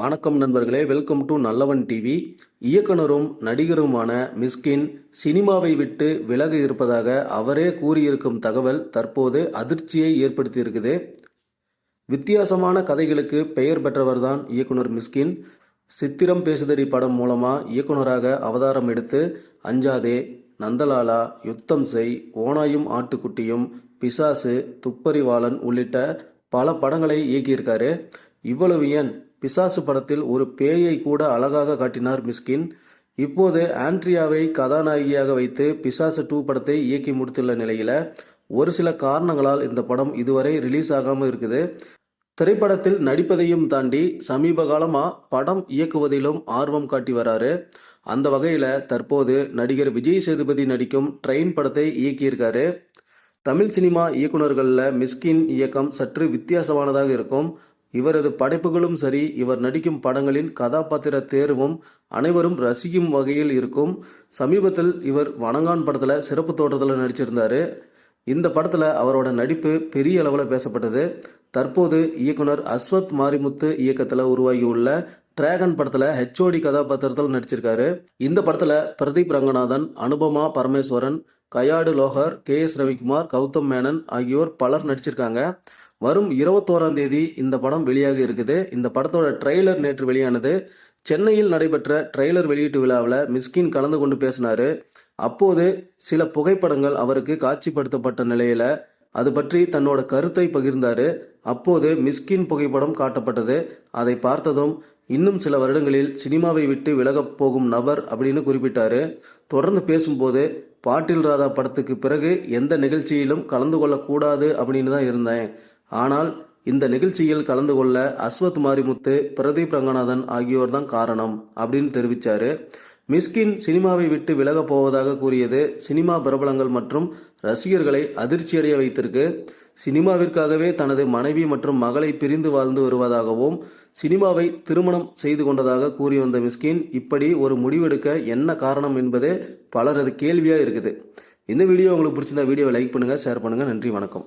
வணக்கம் நண்பர்களே welcome to நல்லவன் டிவி இயக்குனரும் நடிகருமான மிஸ்கின் சினிமாவை விட்டு விலக இருப்பதாக அவரே கூறியிருக்கும் தகவல் தற்போது அதிர்ச்சியை ஏற்படுத்தியிருக்குது. வித்தியாசமான கதைகளுக்கு பெயர் பெற்றவர்தான் இயக்குனர் மிஸ்கின். சித்திரம் பேசுதடி படம் மூலமாக இயக்குனராக அவதாரம் எடுத்து அஞ்சாதே நந்தலாலா யுத்தம் செய் ஓனாயும் ஆட்டுக்குட்டியும் பிசாசு துப்பறிவாளன் உள்ளிட்ட பல படங்களை இயக்கியிருக்காரு. இவ்வளவு ஏன்? பிசாசு படத்தில் ஒரு பேயை கூட அழகாக காட்டினார் மிஸ்கின். இப்போது ஆண்ட்ரியாவை கதாநாயகியாக வைத்து பிசாசு டூ படத்தை இயக்கி முடித்துள்ள நிலையில் ஒரு சில காரணங்களால் இந்த படம் இதுவரை ரிலீஸ் ஆகாமல் இருக்குது. திரைப்படத்தில் நடிப்பதையும் தாண்டி சமீப காலமாக படம் இயக்குவதிலும் ஆர்வம் காட்டி வராரு. அந்த வகையில் தற்போது நடிகர் விஜய் சேதுபதி நடிக்கும் ட்ரெயின் படத்தை இயக்கியிருக்காரு. தமிழ் சினிமா இயக்குநர்களில் மிஸ்கின் இயக்கம் சற்று வித்தியாசமானதாக இருக்கும். இவரது படைப்புகளும் சரி இவர் நடிக்கும் படங்களின் கதாபாத்திர தேர்வும் அனைவரும் ரசிக்கும் வகையில் இருக்கும். சமீபத்தில் இவர் வணங்கான் படத்தில் சிறப்பு தோற்றத்தில் நடிச்சிருந்தார். இந்த படத்தில் அவரோட நடிப்பு பெரிய அளவில் பேசப்பட்டது. தற்போது இயக்குனர் அஸ்வத் மாரிமுத்து இயக்கத்தில் உருவாகியுள்ள டிராகன் படத்தில் ஹெச்ஓடி கதாபாத்திரத்தில் நடிச்சிருக்காரு. இந்த படத்தில் பிரதீப் ரங்கநாதன் அனுபமா பரமேஸ்வரன் கயாடு லோஹர் கே எஸ் ரவிக்குமார் கௌதம் மேனன் ஆகியோர் பலர் நடிச்சிருக்காங்க. வரும் இருபத்தோராம் தேதி இந்த படம் வெளியாக இருக்குது. இந்த படத்தோட ட்ரெய்லர் நேற்று வெளியானது. சென்னையில் நடைபெற்ற ட்ரெய்லர் வெளியீட்டு விழாவில் மிஸ்கின் கலந்து கொண்டு பேசினார். அப்போது சில புகைப்படங்கள் அவருக்கு காட்சிப்படுத்தப்பட்ட நிலையில் அது பற்றி தன்னோட கருத்தை பகிர்ந்தார். அப்போது மிஸ்கின் புகைப்படம் காட்டப்பட்டது. அதை பார்த்ததும் இன்னும் சில வருடங்களில் சினிமாவை விட்டு விலகப் போகும் நபர் அப்படின்னு குறிப்பிட்டார். தொடர்ந்து பேசும்போது பாட்டில் ராதா படத்துக்கு பிறகு எந்த நிகழ்ச்சியிலும் கலந்து கொள்ளக்கூடாது அப்படின்னு தான் இருந்தேன். ஆனால் இந்த நிகழ்ச்சியில் கலந்து கொள்ள அஸ்வத் மாரிமுத்து பிரதீப் ரங்கநாதன் ஆகியோர் தான் காரணம் அப்படின்னு தெரிவித்தார் மிஸ்கின் சினிமாவை விட்டு விலகப் போவதாக கூறியது சினிமா பிரபலங்கள் மற்றும் ரசிகர்களை அதிர்ச்சியடைய வைத்திருக்கு. சினிமாவிற்காகவே தனது மனைவி மற்றும் மகளை பிரிந்து வாழ்ந்து வருவதாகவும் சினிமாவை திருமணம் செய்து கொண்டதாக கூறி வந்த மிஸ்கின் இப்படி ஒரு முடிவெடுக்க என்ன காரணம் என்பது பலரது கேள்வியாக இருக்குது. இந்த வீடியோ உங்களுக்கு பிடிச்சிருந்தா வீடியோவை லைக் பண்ணுங்கள் ஷேர் பண்ணுங்கள் நன்றி வணக்கம்.